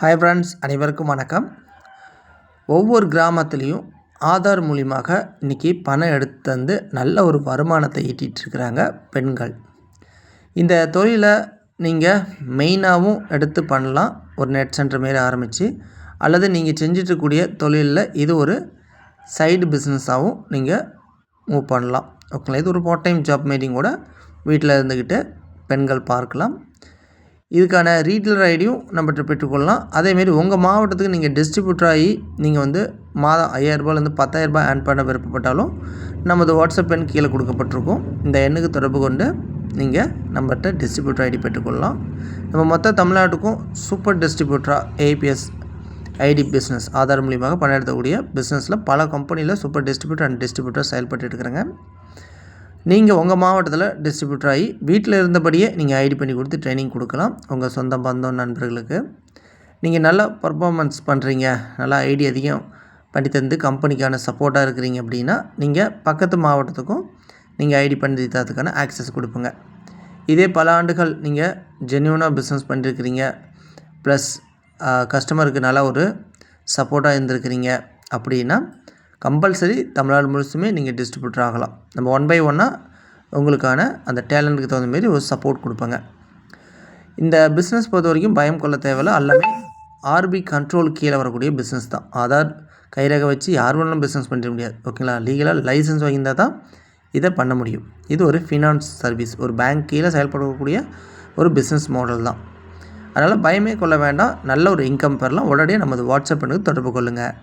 Hi friends அனைவருக்கும் வணக்கம். ஒவ்வொரு கிராமத்துலேயும் ஆதார் மூலியமாக இன்றைக்கி பணம் எடுத்து வந்து நல்ல ஒரு வருமானத்தை ஈட்டிகிட்ருக்கிறாங்க பெண்கள். இந்த தொழிலை நீங்கள் மெயினாகவும் எடுத்து பண்ணலாம். ஒரு நெட் சென்டர் மாரி ஆரம்பித்து அல்லது நீங்கள் செஞ்சிட்ருக்கூடிய தொழிலில் இது ஒரு சைடு பிஸ்னஸாகவும் நீங்கள் மூவ் பண்ணலாம். ஓகேங்களா? இது ஒரு பார்ட் டைம் ஜாப் மாரியும் கூட வீட்டில் இருந்துக்கிட்டு பெண்கள் பார்க்கலாம். இதுக்கான ரீட்டெயிலர் ஐடியும் நம்மகிட்ட பெற்றுக்கொள்ளலாம். அதேமாரி உங்கள் மாவட்டத்துக்கு நீங்கள் டிஸ்ட்ரிபியூட்டர் ஆகி நீங்கள் வந்து மாதம் ஐயாயிரரூபாலேருந்து பத்தாயிரரூபா ஏர்ன் பண்ண விருப்பப்பட்டாலும் நமது வாட்ஸ்அப் எண் கீழே கொடுக்கப்பட்டிருக்கும். இந்த எண்ணுக்கு தொடர்பு கொண்டு நீங்கள் நம்மகிட்ட டிஸ்ட்ரிபியூட்டர் ஐடி பெற்றுக்கொள்ளலாம். நம்ம மொத்த தமிழ்நாட்டுக்கும் சூப்பர் டிஸ்ட்ரிபியூட்டராக ஏபிஎஸ் ஐடி பிஸ்னஸ் ஆதார் மூலியமாக பணியாற்றக்கூடிய பிஸ்னஸில் பல கம்பெனியில் சூப்பர் டிஸ்ட்ரிபியூட்டர் அண்ட் டிஸ்ட்ரிபியூட்டர் செயல்பட்டு இருக்கிறாங்க. நீங்கள் உங்கள் மாவட்டத்தில் டிஸ்ட்ரிபியூட்டர் ஆகி வீட்டில் இருந்தபடியே நீங்கள் ஐடி பண்ணி கொடுத்து ட்ரைனிங் கொடுக்கலாம். உங்கள் சொந்த பந்தம் நண்பர்களுக்கு. நீங்கள் நல்லா பர்ஃபார்மன்ஸ் பண்ணுறீங்க நல்லா ஐடி அதிகம் பண்ணி தந்து கம்பெனிக்கான சப்போர்ட்டாக இருக்கிறீங்க அப்படின்னா நீங்கள் பக்கத்து மாவட்டத்துக்கும் நீங்கள் ஐடி பண்ணி தரதுக்கான ஆக்சஸ் கொடுப்பீங்க. இதே பல ஆண்டுகள் நீங்கள் ஜென்யூனாக பிஸ்னஸ் பண்ணிருக்கிறீங்க. ப்ளஸ் கஸ்டமருக்கு நல்லா ஒரு சப்போர்ட்டாக இருந்திருக்கிறீங்க அப்படின்னா கம்பல்சரி தமிழ்நாடு முழுசுமே நீங்கள் டிஸ்ட்ரிபியூட்டர் ஆகலாம். நம்ம ஒன் பை ஒன்னாக உங்களுக்கான அந்த டேலண்ட்டுக்கு தகுந்த மாரி ஒரு சப்போர்ட் கொடுப்பாங்க. இந்த பிஸ்னஸ் பொறுத்த வரைக்கும் பயம் கொள்ள தேவையில்ல. எல்லாமே ஆர்பி கண்ட்ரோல் கீழே வரக்கூடிய பிஸ்னஸ் தான். ஆதார் கைரக வச்சு யார் வேணாலும் பிஸ்னஸ் பண்ணிட முடியாது. ஓகேங்களா லீகலாக லைசன்ஸ் வாங்கியிருந்தால் தான் இதை பண்ண முடியும். இது ஒரு ஃபினான்ஸ் சர்வீஸ் ஒரு பேங்க் கீழே செயல்படக்கூடிய ஒரு பிஸ்னஸ் மாடல் தான். அதனால் பயமே கொள்ள வேண்டாம். நல்ல ஒரு இன்கம் பெறலாம். உடனே நமது வாட்ஸ்அப் பண்ணுக்கு தொடர்பு கொள்ளுங்கள்